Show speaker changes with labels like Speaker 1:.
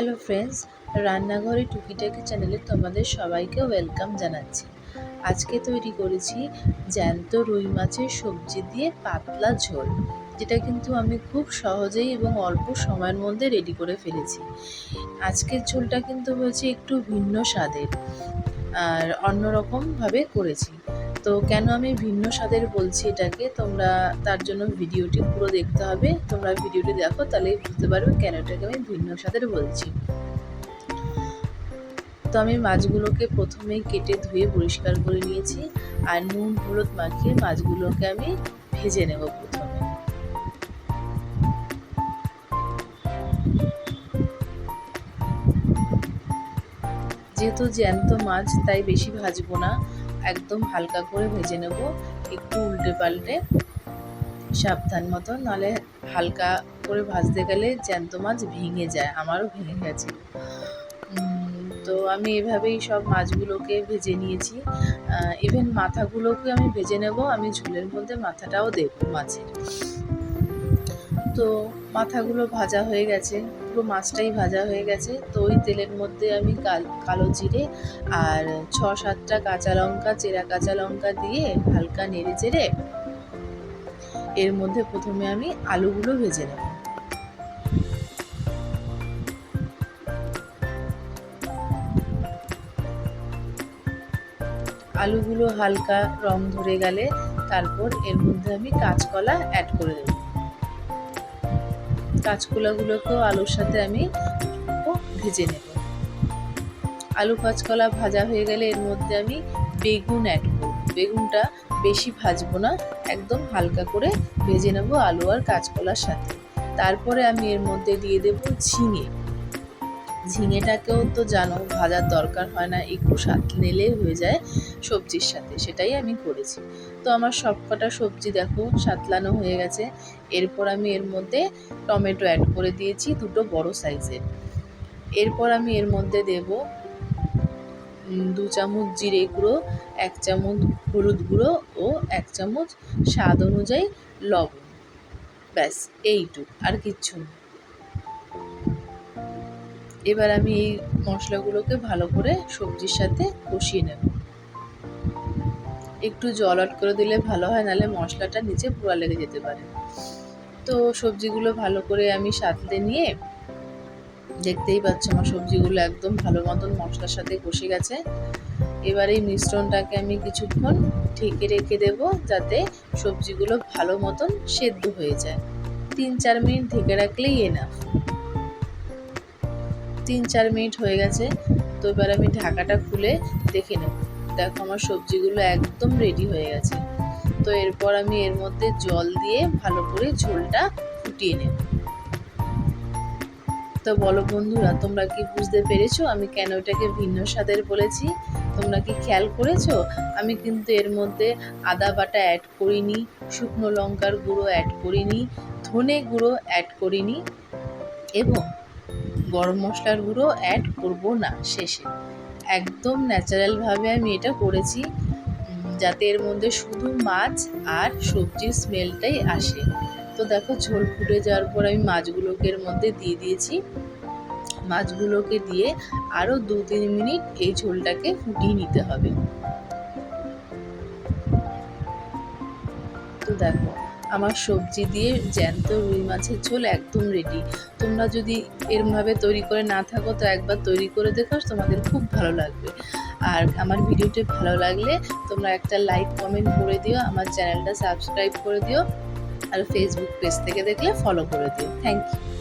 Speaker 1: Hello friends রান্নাঘরে টুকিটাকি চ্যানেলে তোমাদের সবাইকে ওয়েলকাম জানাচ্ছি। আজকে তৈরি করেছি জ্যান্ত রুই মাছের সবজি দিয়ে পাতলা ঝোল, যেটা কিন্তু আমি খুব সহজেই এবং অল্প সময়ের মধ্যে রেডি করে ফেলেছি। আজকের ঝোলটা কিন্তু হয়েছে একটু ভিন্ন স্বাদের, আর অন্যরকমভাবে করেছি। তো কেন আমি ভিন্ন স্বাদের বলছি এটাকে? তোমরা তার জন্য ভিডিওটি পুরো দেখতে হবে। তোমরা ভিডিওটি দেখো, তাহলে বুঝতে পারবে কেন এটাকে আমি ভিন্ন স্বাদের বলছি। তো আমি মাছগুলোকে প্রথমেই কেটে ধুয়ে পরিষ্কার করে নিয়েছি। আর নুন, হলুদ মাখিয়ে মাছগুলোকে আমি ভেজে নেব প্রথমে। যেহেতু জ্যান্ত মাছ, তাই বেশি ভাজবো না। একদম হালকা করে ভেজে নেব, একটু উল্টে পাল্টে, সাবধান মতো। নাহলে হালকা করে ভাজতে গেলে জ্যান্ত মাছ ভেঙে যায়, আমারও ভেঙে গেছে। তো আমি এভাবেই সব মাছগুলোকে ভেজে নিয়েছি। ইভেন মাথাগুলোকে আমি ভেজে নেব, আমি ঝোলের মধ্যে মাথাটাও দেব মাছের। তো মাথাগুলো ভাজা হয়ে গেছে, পুরো মাছটাই ভাজা হয়ে গেছে। তো ওই তেলের মধ্যে আমি কালো জিরে আর ছ সাতটা কাঁচা লঙ্কা, চেরা কাঁচা লঙ্কা দিয়ে হালকা নেড়ে চেড়ে এর মধ্যে প্রথমে আমি আলুগুলো ভেজে নেব। আলুগুলো হালকা রং ধরে গেলে তারপর এর মধ্যে আমি কাঁচকলা অ্যাড করে দেব। কাঁচকলাগুলোকেও আলুর সাথে আমি ভেজে নেব। আলু কাঁচকলা ভাজা হয়ে গেলে এর মধ্যে আমি বেগুন অ্যাড করব। বেগুনটা বেশি ভাজবো না, একদম হালকা করে ভেজে নেব আলু আর কাঁচকলার সাথে। তারপরে আমি এর মধ্যে দিয়ে দেব ঝিঙে। ঝিঙেটাকেও তো জানো, ভাজার দরকার হয় না, একটু স্বাদ নিলে হয়ে যায় সবজির সাথে, সেটাই আমি করেছি। তো আমার সব কটা সবজি দেখো, সাতলানো হয়ে গেছে। এরপর আমি এর মধ্যে টমেটো অ্যাড করে দিয়েছি, দুটো বড় সাইজের। এরপর আমি এর মধ্যে দেব দু চামচ জিরে গুঁড়ো, এক চামচ হলুদ গুঁড়ো ও এক চামচ স্বাদ অনুযায়ী লবণ। ব্যাস, এইটুক, আর কিচ্ছু না। এবার আমি এই মশলাগুলোকে ভালো করে সবজির সাথে কষিয়ে নেব। একটু জল আট করে দিলে ভালো হয়, নাহলে মশলাটা নিচে পোড়া লেগে যেতে পারে। তো সবজিগুলো ভালো করে আমি সাথে নিয়ে দেখতেই পাচ্ছ আমার সবজিগুলো একদম ভালো মতন মশলার সাথে কষে গেছে। এবার এই মিশ্রণটাকে আমি কিছুক্ষণ ঢেকে রেখে দেব যাতে সবজিগুলো ভালো মতন সেদ্ধ হয়ে যায়। তিন চার মিনিট ঢেকে রাখলেই এনাফ তিন চার মিনিট হয়ে গেছে, তো এবার আমি ঢাকাটা খুলে দেখে নেব। দেখো আমার সবজিগুলো একদম রেডি হয়ে গেছে। তো এরপর আমি এর মধ্যে জল দিয়ে ভালো করে ঝোলটা ফুটিয়ে নেব। তো বলো বন্ধুরা, তোমরা কি বুঝতে পেরেছ? আমি কেন এটাকে ভিন্ন স্বাদের বলেছি? তোমরা কি খেয়াল করেছ? আমি কিন্তু এর মধ্যে আদা বাটা অ্যাড করিনি, শুকনো লঙ্কার গুঁড়ো অ্যাড করিনি, ধনে গুঁড়ো অ্যাড করিনি এবং গরম মশলার গুঁড়ো অ্যাড করব না শেষে। একদম ন্যাচারালভাবে আমি এটা করেছি যাতে এর মধ্যে শুধু মাছ আর সবজির স্মেলটাই আসে। তো দেখো ঝোল ফুটে যাওয়ার পর আমি মাছগুলোকে এর মধ্যে দিয়ে দিয়েছি। মাছগুলোকে দিয়ে আরও দু তিন মিনিট এই ঝোলটাকে ফুটিয়ে নিতে হবে। তো দেখো আমার সবজি দিয়ে জ্যান্ত রুই মাছের ঝোল একদম রেডি তোমরা যদি এরমভাবে তৈরি করে না থাকো, তো একবার তৈরি করে দেখো, তোমাদের খুব ভালো লাগবে। আর আমার ভিডিওটি ভালো লাগলে তোমরা একটা লাইক কমেন্ট করে দিও, আমার চ্যানেলটা সাবস্ক্রাইব করে দিও, আর ফেসবুক পেজ থেকে দেখলে ফলো করে দিও। Thank you